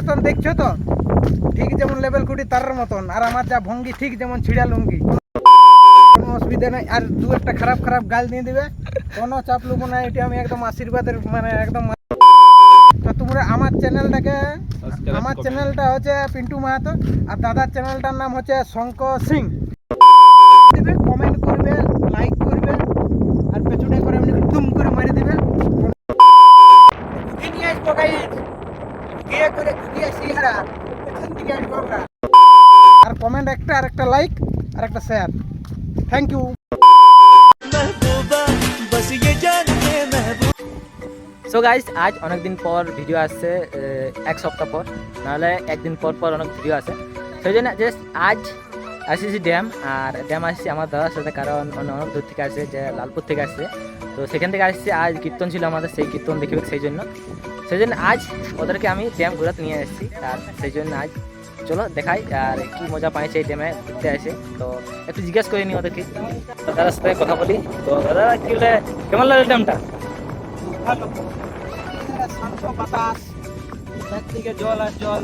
আয়তন দেখছ তো? ঠিক যেমন লেভেল কুটি তার মতন। আর আমার যা ভঙ্গি ঠিক যেমন ছিড়া লুঙ্গি। কোনো অসুবিধা নেই। আর দু একটা খারাপ খারাপ গাল দিয়ে দিবে। কোনো চাপ লুবো না এটি আমি একদম আশীর্বাদের মানে একদম তো তোমরা আমার চ্যানেলটাকে আমার চ্যানেলটা হচ্ছে পিন্টু মাহাতো। আর দাদার চ্যানেলটার নাম হচ্ছে শঙ্কর সিং দিবে কমেন্ট করবে লাইক করবে আর পেছনে করে এমনি তুম করে মারি দিবে নিয়ে আসব গাইজ বিয়ে করে দিয়ে সিহারা পেছন দিকে আসব আমরা আর কমেন্ট একটা, আর একটা লাইক, আর একটা share thank you so guys আজ অনেক দিন পর ভিডিও আসছে এক সপ্তাহ পর। নাহলে একদিন পর পর অনেক ভিডিও আসে। সেই জন্য জাস্ট আজ আসিছি ড্যাম আর ড্যাম আসছি আমার দাদার সাথে, কারণ অনেক দূর থেকে আসছে, যে লালপুর থেকে আসছে। তো সেখান থেকে আসছে, আজ কীর্তন ছিল আমাদের, সেই কীর্তন দেখবে সেই জন্য। সেই জন্য আজ ওদেরকে আমি ড্যাম ঘোরাতে নিয়ে এসেছি, আর সেই জন্য আজ চলো দেখাই, আর কি মজা পাইছে এই ড্যামে ঘুরতে আসে। তো একটু জিজ্ঞেস করে নি ওদেরকে। দাদার সাথে কথা বলি। তো দাদা, কি বলে, কেমন লাগল ড্যামটা জল আর জল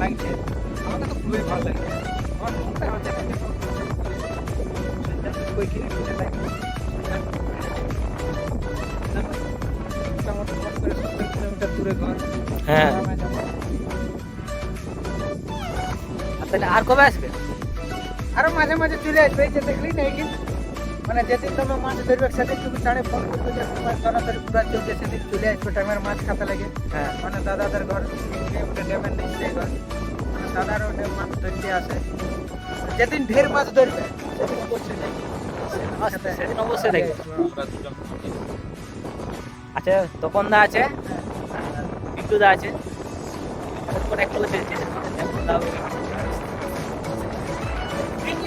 লাগছে আমাকে তো খুবই ভালো লাগে। আমার হ্যাঁ। তাহলে আর কবে আসবে? আরও মাঝে মাঝে চলে আসবে যে দেখলি না এই মানে যেদিন তোমার মাছ ধরবে সেদিন তুমি সাড়ে ফোন করবে যে তোমার তাড়াতাড়ি পুরা চলছে সেদিন চলে আসবে টাইমের মাছ খাতে লাগে। হ্যাঁ। মানে দাদাদের ঘর ড্যামের নিচে ঘর। মানে দাদারও মাছ ধরতে আসে। যেদিন ঢের মাছ ধরবে সেদিন অবশ্যই দেখবে। আচ্ছা, সেদিন অবশ্যই দেখবে। আচ্ছা তপন দা আছে বিট্টু আছে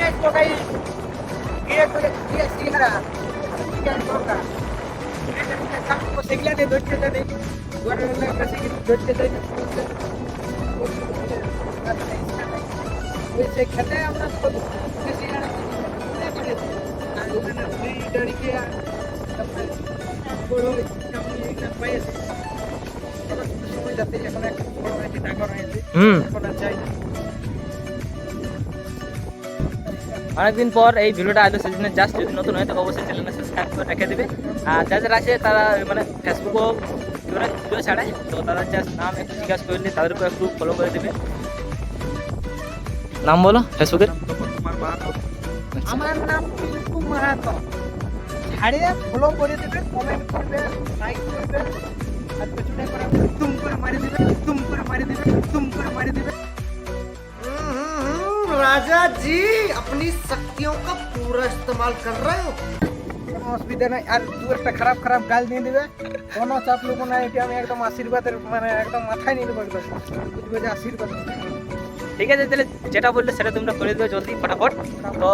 আসব গাই। বিয়ে করে দিয়ে ধরতে ধরতে জানি। ওই সে খেতে আমরা আর ওখানে দুই দাঁড়িয়ে বড় পাইয়েছে। তবে এখন একটা বড় হয়েছে, ডাঙর হয়েছে। এখন চাই অনেকদিন পর এই ভিডিওটা আসলো সেই জন্য জাস্ট যদি নতুন হয় তো অবশ্যই চ্যানেলটা সাবস্ক্রাইব করে রেখে দেবে। আর যা যারা আছে তারা মানে ফেসবুকও মানে ভিডিও ছাড়ায় তো তারা জাস্ট নাম একটু জিজ্ঞাসা করলে তাদেরকে একটু ফলো করে দেবে। নাম বলো ফেসবুকের আমার নাম পিন্টু মাহাতো। ছাড়িয়ে ফলো করে দেবে কমেন্ট করবে লাইক করবে। আর পেছনে করে তুম করে মারি দেবে তুম করে মারি দেবে তুম করে মারি দেবে राजा जी अपनी शक्तियों का पूरा इस्तेमाल कर रहे हो কোনো অসুবিধা নাই আর দু একটা খারাপ খারাপ গাল দিয়ে দিবে কোনো চাপ লোক না এটা আমি একদম আশীর্বাদের মানে একদম মাথায় নিয়ে নেবো একদম বুঝবে যে আশীর্বাদ ঠিক আছে তাহলে যেটা বললে সেটা তোমরা করে দেবে জলদি ফটাফট তো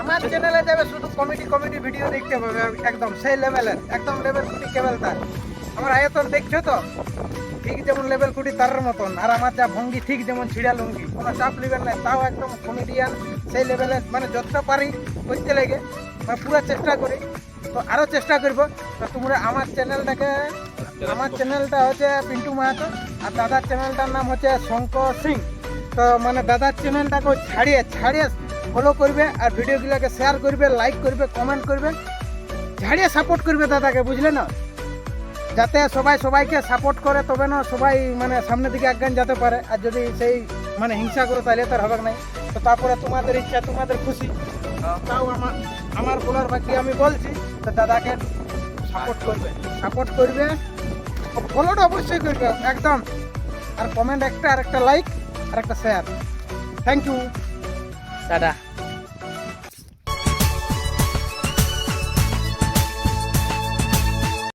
আমার চ্যানেলে যাবে শুধু কমেডি কমেডি ভিডিও দেখতে পাবে একদম সেই লেভেলের একদম লেভেল কুটি কেবল তার আমার আয়তন দেখছ তো? ঠিক যেমন লেভেল কুটি তার মতন। আর আমার যা ভঙ্গি, ঠিক যেমন ছিড়া লুঙ্গি। কোনো চাপ নেবেন না, তাও একদম কমেডিয়ান সেই লেভেলে মানে যতটা পারি করতে লেগে। মানে পুরো চেষ্টা করি। তো আরও চেষ্টা করব। তো তোমরা আমার চ্যানেলটাকে আমার চ্যানেলটা হচ্ছে পিন্টু মাহাতো, আর দাদার চ্যানেলটার নাম হচ্ছে শঙ্কর সিং। তো মানে দাদার চ্যানেলটাকে ছাড়িয়ে ছাড়িয়ে ফলো করবে, আর ভিডিওগুলোকে শেয়ার করবে লাইক করবে কমেন্ট করবে। ছাড়িয়ে সাপোর্ট করবে দাদাকে, বুঝলে না? যাতে সবাই সবাইকে সাপোর্ট করে, তবে না সবাই মানে সামনের দিকে একগান যেতে পারে। আর যদি সেই মানে হিংসা করে, তাহলে তার হবে নাই। তো তারপরে তোমাদের ইচ্ছা, তোমাদের খুশি। তাও আমার আমার বলার বাকি আমি বলছি, তো দাদাকে সাপোর্ট করবে। সাপোর্ট করবে। ফলোটা অবশ্যই করবে, একদম। আর কমেন্ট একটা আর একটা লাইক আর একটা শেয়ার থ্যাংক ইউ টাটা।